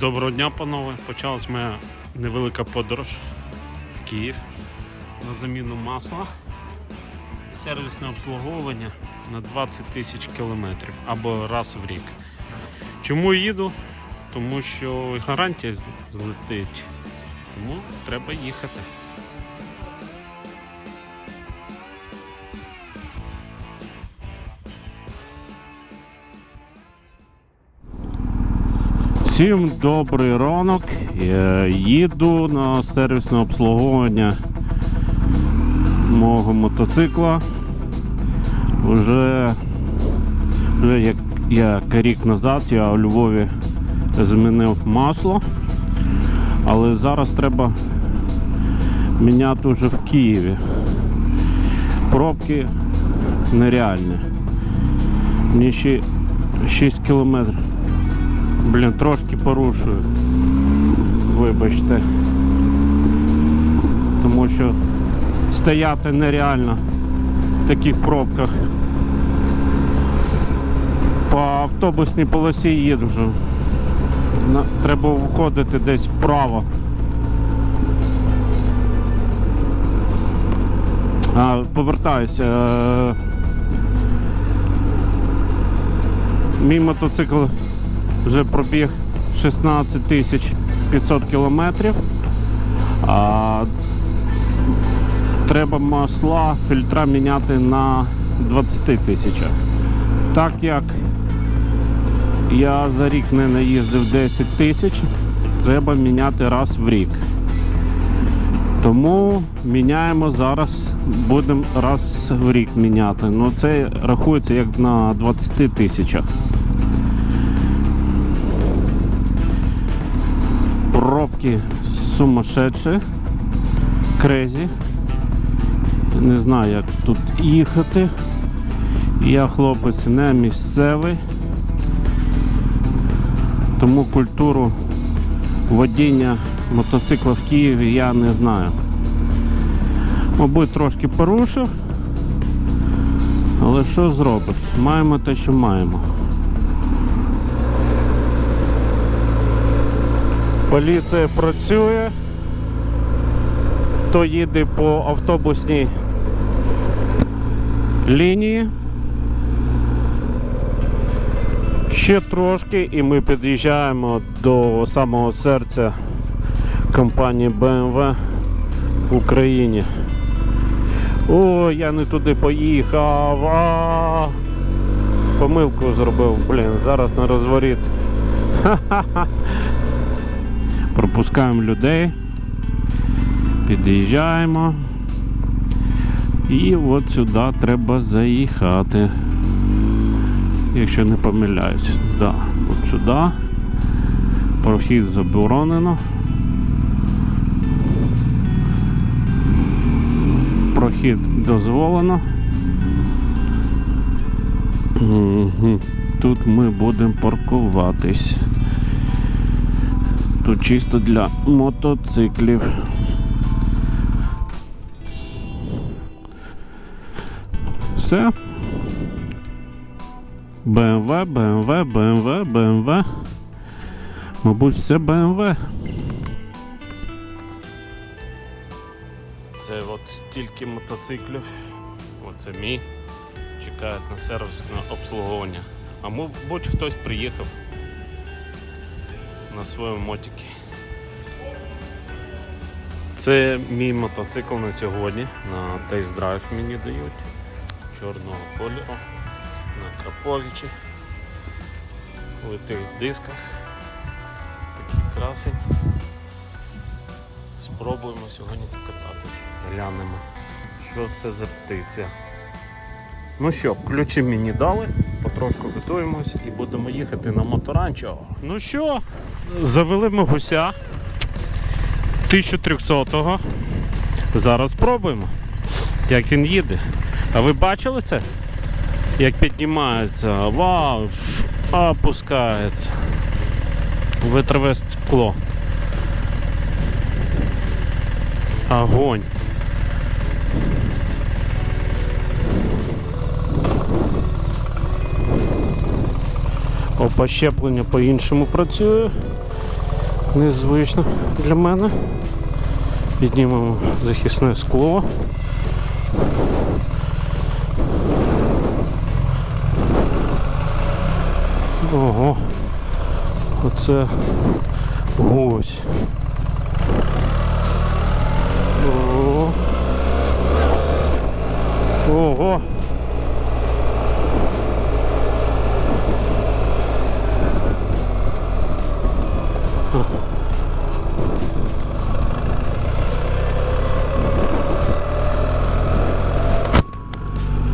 Доброго дня, панове. Почалась моя невелика подорож в Київ на заміну масла і сервісне обслуговування на 20 тисяч кілометрів або раз в рік. Чому їду? Тому що гарантія злетить. Тому треба їхати. Всім добрий ранок. Їду на сервісне обслуговування мого мотоцикла. Уже, вже як я рік назад я у Львові змінив масло, але зараз треба міняти вже в Києві. Пробки нереальні. Мені ще 6 кілометрів. Блін, трошки порушую. Вибачте. Тому що стояти нереально в таких пробках. По автобусній полосі їду вже. Треба виходити десь вправо. А, повертаюся. Е, Мій мотоцикл вже пробіг 16 тисяч 500 кілометрів. А, треба масла, фільтра міняти на 20 тисячах. Так як я за рік не наїздив 10 тисяч, треба міняти раз в рік. Тому міняємо зараз, будемо раз в рік міняти. Ну це рахується як на 20 тисячах. Пробки сумасшедші, крезі. Не знаю, як тут їхати. Я хлопець не місцевий, тому культуру водіння мотоцикла в Києві я не знаю. Мабуть, трошки порушив, але що зробиш? Маємо те, що маємо. Поліція працює. Хто їде по автобусній лінії. Ще трошки і ми під'їжджаємо до самого серця компанії BMW в Україні. О, я не туди поїхав. А, помилку зробив, блін, зараз на розворіт. Ха-ха-ха. Пропускаємо людей, під'їжджаємо. І от сюди треба заїхати. Якщо не помиляюсь. Да, от сюди. Прохід заборонено. Прохід дозволено. Тут ми будемо паркуватись. Тут чисто для мотоциклів. Все. BMW, BMW, BMW, BMW. Мабуть, все BMW. Це от стільки мотоциклів. Оце мій. Чекають на сервісне обслуговування. А мабуть, хтось приїхав на своєму мотикі. Це мій мотоцикл на сьогодні. На тест-драйв мені дають. Чорного кольору. На Краповичі. У тих дисках. Такий красень. Спробуємо сьогодні покататися. Глянемо, що це за птиця. Ну що, ключі мені дали, потрошку готуємось і будемо їхати на моторанчо. Ну що, завели ми гуся 1300-го. Зараз спробуємо, як він їде. А ви бачили це? Як піднімається, вау, опускається. Витрове скло. Огонь. Опа, щеплення по-іншому працює. Незвично для мене. Піднімемо захисне скло. Ого. Оце гусь. Ого. Ого.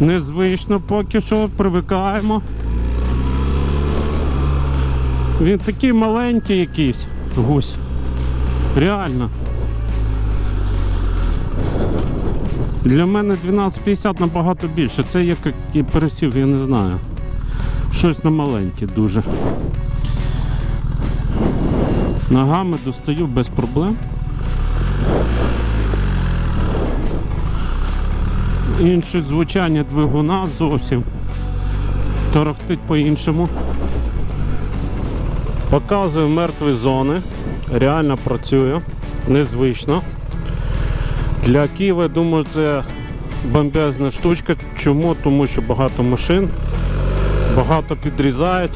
Незвично поки що привикаємо. Він такий маленький якийсь гусь. Реально. Для мене 12,50 набагато більше. Це як пересів, я не знаю. Щось на маленьке дуже. Ногами достаю без проблем. Інше звучання двигуна зовсім. Торохтить по-іншому. Показую мертві зони. Реально працює. Незвично. Для Києва, думаю, це бомбезна штучка. Чому? Тому що багато машин, багато підрізають.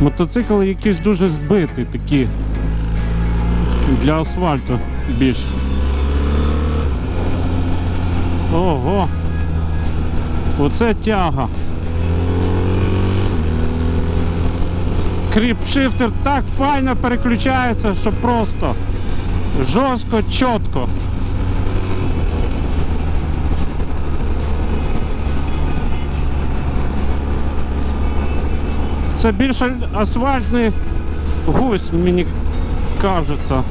Мотоцикл якийсь дуже збитий такі для асфальту більше. Ого! Оце тяга. Кріпшифтер так файно переключається, що просто жорстко, чітко. Це більше асфальтний гусь, мені кажеться.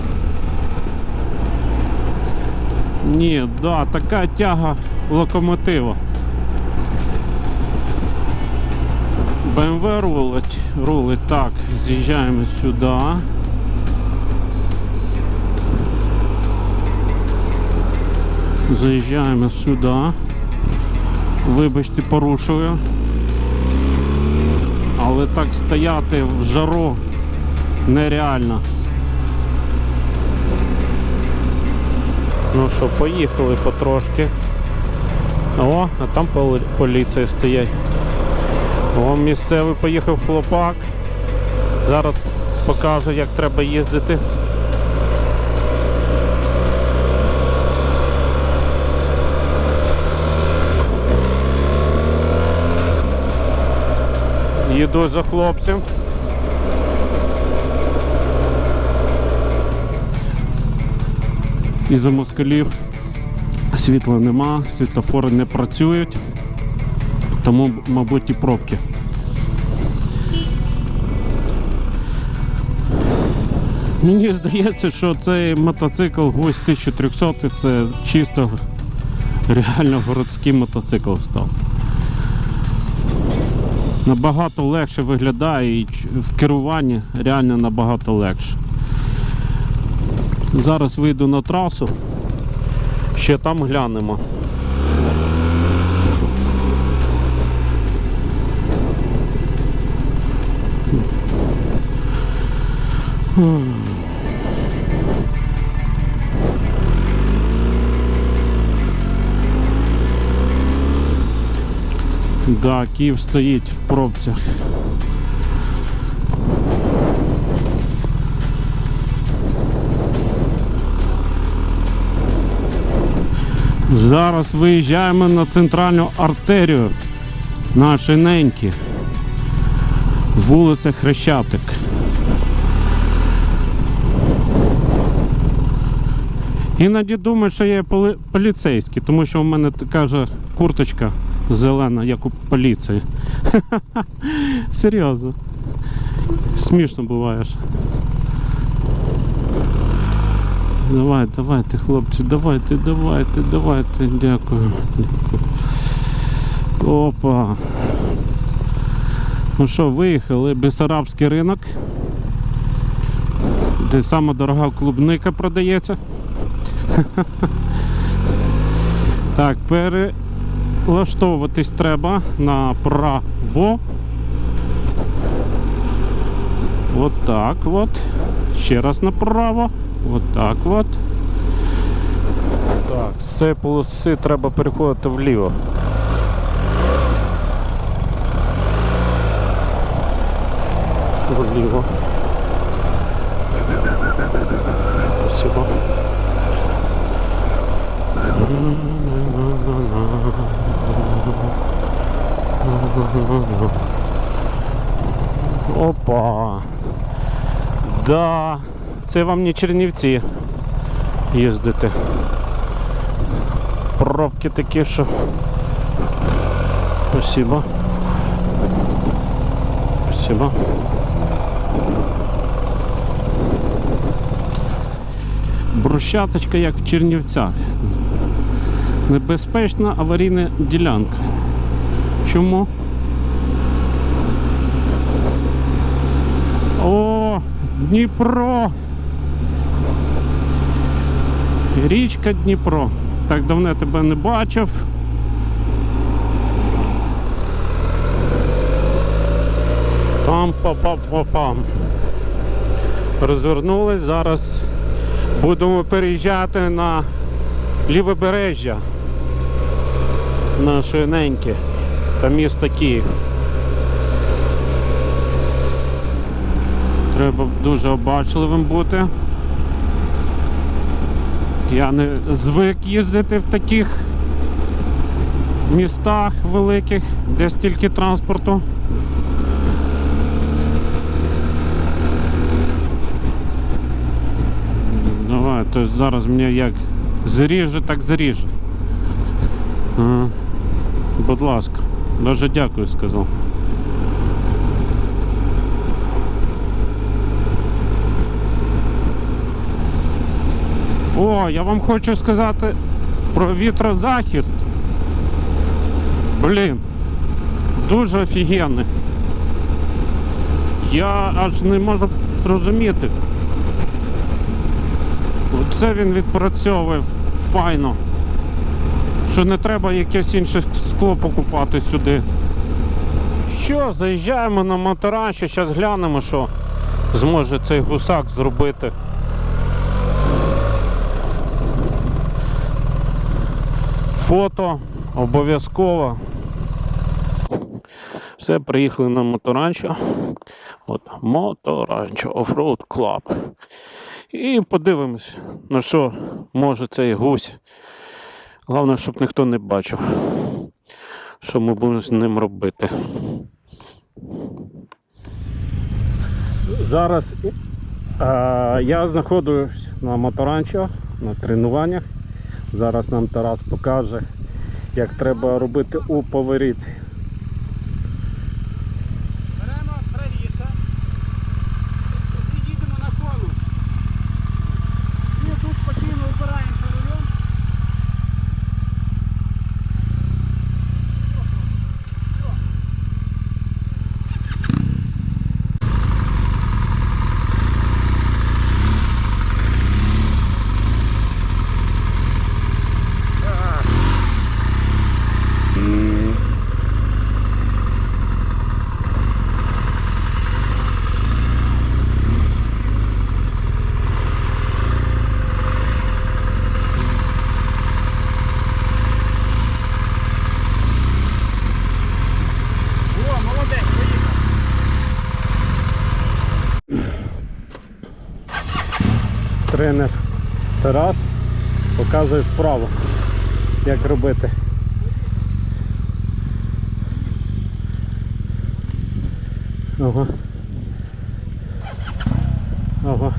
Ні, да, така тяга локомотива. БМВ рулить, рулить. Так, з'їжджаємо сюди. Заїжджаємо сюди. Вибачте, порушую. Але так стояти в жару нереально. Ну що, поїхали потрошки. О, а там поліція стоять. О, місцевий поїхав хлопак. Зараз покажу, як треба їздити. Їду за хлопцем. Із-за москалів світла нема, світлофори не працюють, тому, мабуть, і пробки. Мені здається, що цей мотоцикл Гусь 1300 це чисто реально городський мотоцикл став. Набагато легше виглядає і в керуванні реально набагато легше. Зараз вийду на трасу, ще там глянемо. Да, Київ стоїть в пробцях. Зараз виїжджаємо на центральну артерію нашої неньки. Вулиця Хрещатик. Іноді думаю, що я поліцейський, тому що у мене така же курточка зелена, як у поліції. Серйозно. Смішно буваєш. Давай, давайте, хлопці, давайте, давайте, давайте. Дякую. Дякую. Опа. Ну що, виїхали, Бесарабський ринок. Де сама дорога клубника продається. Так, пере... Влаштовуватись треба направо. От так от. Ще раз направо. От так от. Так, цієї полоси треба переходити вліво. Вліво. Спасибо. Опа. Да. Це вам не Чернівці їздити. Пробки такі, що. Спасибо. Спасибо. Брусчаточка, як в Чернівцях. Небезпечна аварійна ділянка. Чому? О, Дніпро! Річка Дніпро. Так давно я тебе не бачив. Там па-па-па-пам. Розвернулись, зараз будемо переїжджати на лівобережжя нашої неньки та місто Київ. Треба дуже обачливим бути. Я не звик їздити в таких містах великих, де стільки транспорту. Давай, то зараз мене як заріже, так заріже. Будь ласка, дуже дякую сказав. О, я вам хочу сказати про вітрозахист. Блін, дуже офігенний. Я аж не можу зрозуміти. Це він відпрацьовує файно. Що не треба якесь інше скло покупати сюди. Що, заїжджаємо на мотораші, зараз глянемо, що зможе цей гусак зробити. Фото обов'язково. Все, приїхали на моторанчо. От, моторанчо Offroad Club. І подивимось, на що може цей гусь. Головне, щоб ніхто не бачив, що ми будемо з ним робити. Зараз е, я знаходжусь на моторанчо, на тренуваннях. Зараз нам Тарас покаже, як треба робити у повороті. Тренер Тарас показує вправо, як робити. Ого. Ого.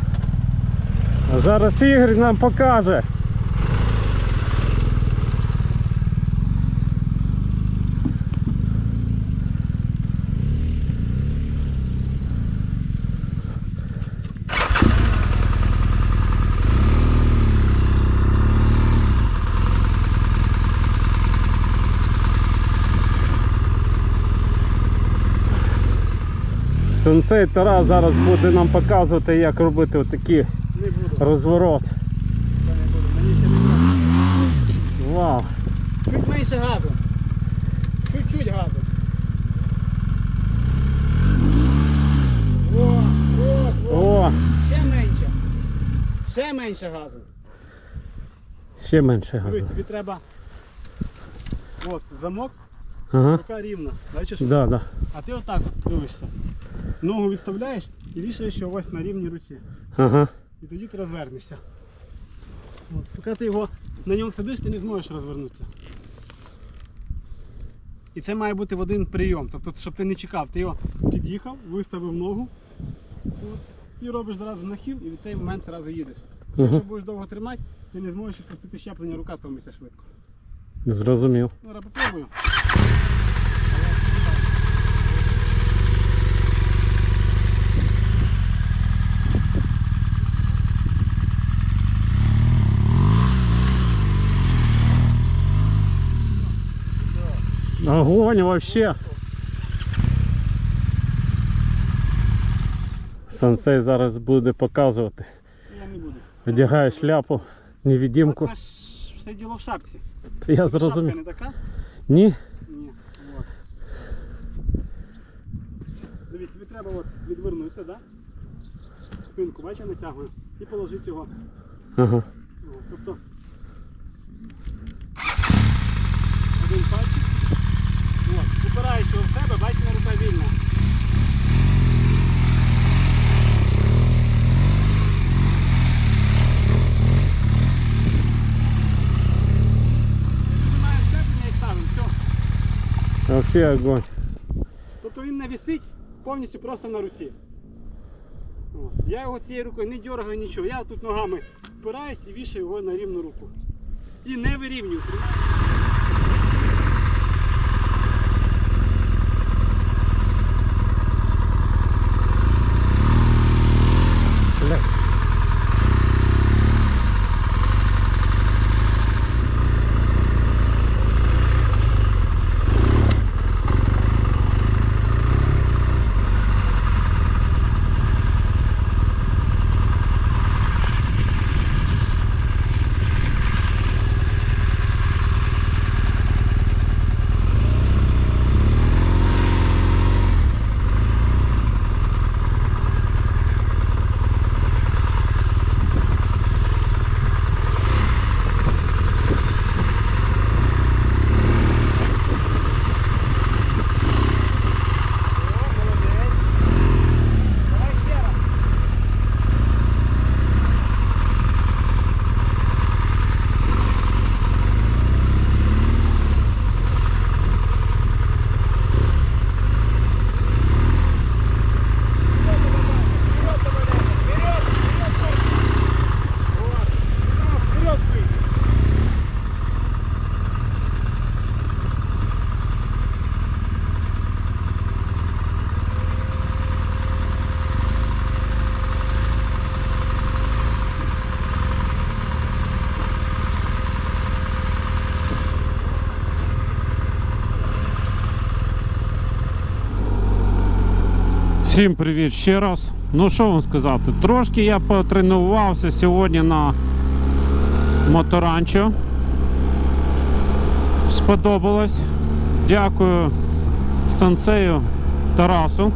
А зараз Ігор нам покаже. Сенсей Тарас зараз буде нам показувати, як робити отакий розворот. Вау. Чуть менше газу. Чуть-чуть газу. О, о, о. о. Ще менше. Ще менше газу. Ще менше газу. Тобі треба От, замок. Ага. рука рівна. Бачиш? Да, да. А ти отак от дивишся. Ногу відставляєш і вішаєш його ось на рівні руці. Ага. І тоді ти розвернешся. От, поки ти його на ньому сидиш, ти не зможеш розвернутися. І це має бути в один прийом. Тобто, щоб ти не чекав, ти його під'їхав, виставив ногу от, і робиш зразу нахил, і в цей момент зразу їдеш. Якщо будеш довго тримати, ти не зможеш відпустити щеплення, рука томиться швидко. Зрозумів. Зараз попробую. Огонь вообще. Сенсей зараз буде показувати. Я не буду. Вдягає шляпу, невидимку. Все діло в шапці. Та я Шапка не така? Ні? Ні. От. Дивіться, тобі треба от відвернутися, да? Спинку, бачиш, натягую. І положити його. Ага. О, Тобто один пальчик. От, упираєш його в себе, бачиш, на рука вільна. Знімаємо щеплення і ставимо. Все. Вообще огонь. Тобто він не висить повністю просто на руці. Я його цією рукою не дергаю нічого. Я тут ногами впираюсь і вішаю його на рівну руку. І не вирівнюю. тримаю. Бля. О, молодець. Давай ще раз. Вперед, давай, вперед, вперед, Вот. Ну, вперед выйди. Всім привіт ще раз. Ну що вам сказати? Трошки я потренувався сьогодні на моторанчо. Сподобалось. Дякую сенсею Тарасу.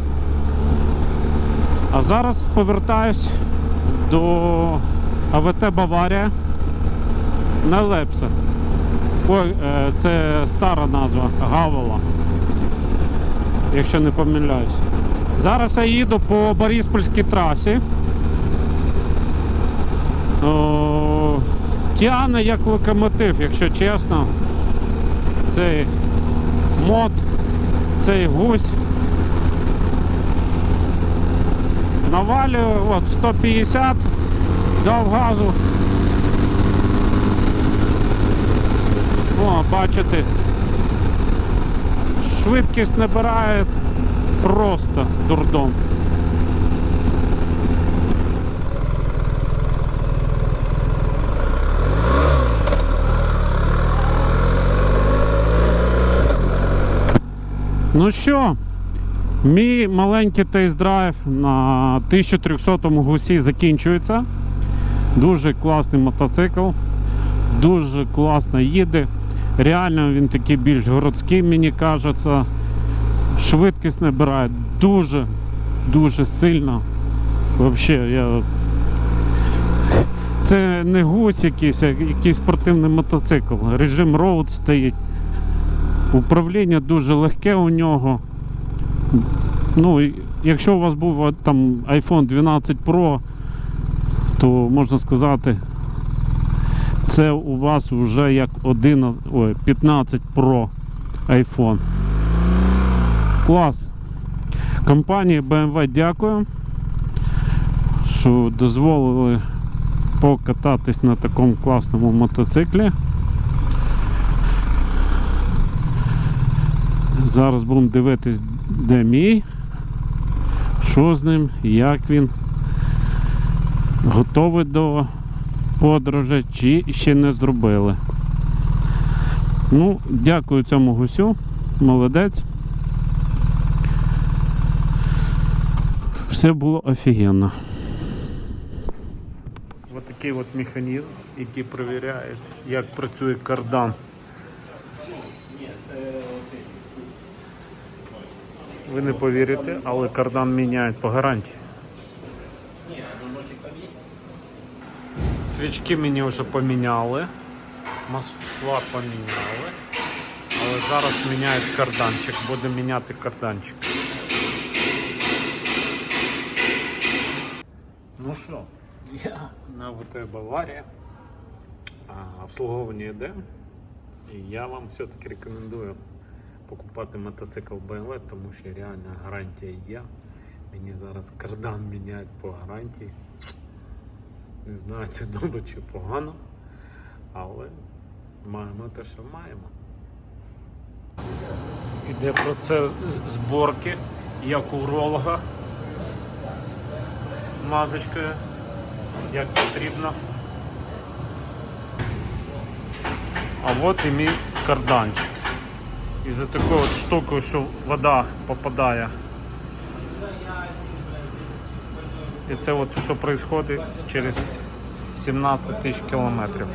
А зараз повертаюсь до АВТ Баварія на Лепсе. Ой, е, це стара назва Гавола. Якщо не помиляюсь. Зараз я їду по Бориспольській трасі. О, як локомотив, якщо чесно. Цей мод, цей гусь. Навалюю от 150, дав газу. О, бачите. Швидкість набирає просто дурдом. Ну що, мій маленький тест-драйв на 1300 гусі закінчується. Дуже класний мотоцикл, дуже класно їде. Реально він такий більш городський, мені кажеться. Швидкість набирає дуже, дуже сильно. Взагалі, я Це не гусь якийсь, а якийсь спортивний мотоцикл. Режим роуд стоїть. Управління дуже легке у нього. Ну, якщо у вас був там iPhone 12 Pro, то можна сказати, це у вас вже як 11, ой, 15 Pro iPhone. Клас. Компанії BMW дякую, що дозволили покататись на такому класному мотоциклі. Зараз будемо дивитись, де мій, що з ним, як він. Готовий до подорожі, чи ще не зробили. Ну, дякую цьому гусю. Молодець. Все було офігенно. Ось такий от механізм, який перевіряє, як працює кардан. Ви не повірите, але кардан міняють по гарантії. Свічки мені вже поміняли, масла поміняли, але зараз міняють карданчик, буде міняти карданчик. Ну що, я на ВТ Баварія, обслуговування йде, і я вам все-таки рекомендую покупати мотоцикл BMW, тому що реальна гарантія є. Мені зараз кардан міняють по гарантії. Не знаю, це добре чи погано, але маємо те, що маємо. Іде процес зборки, як уролога з мазочкою, як потрібно. А от і мій карданчик. І за такою от штукою, що вода попадає. І це от що відбувається через 17 тисяч кілометрів.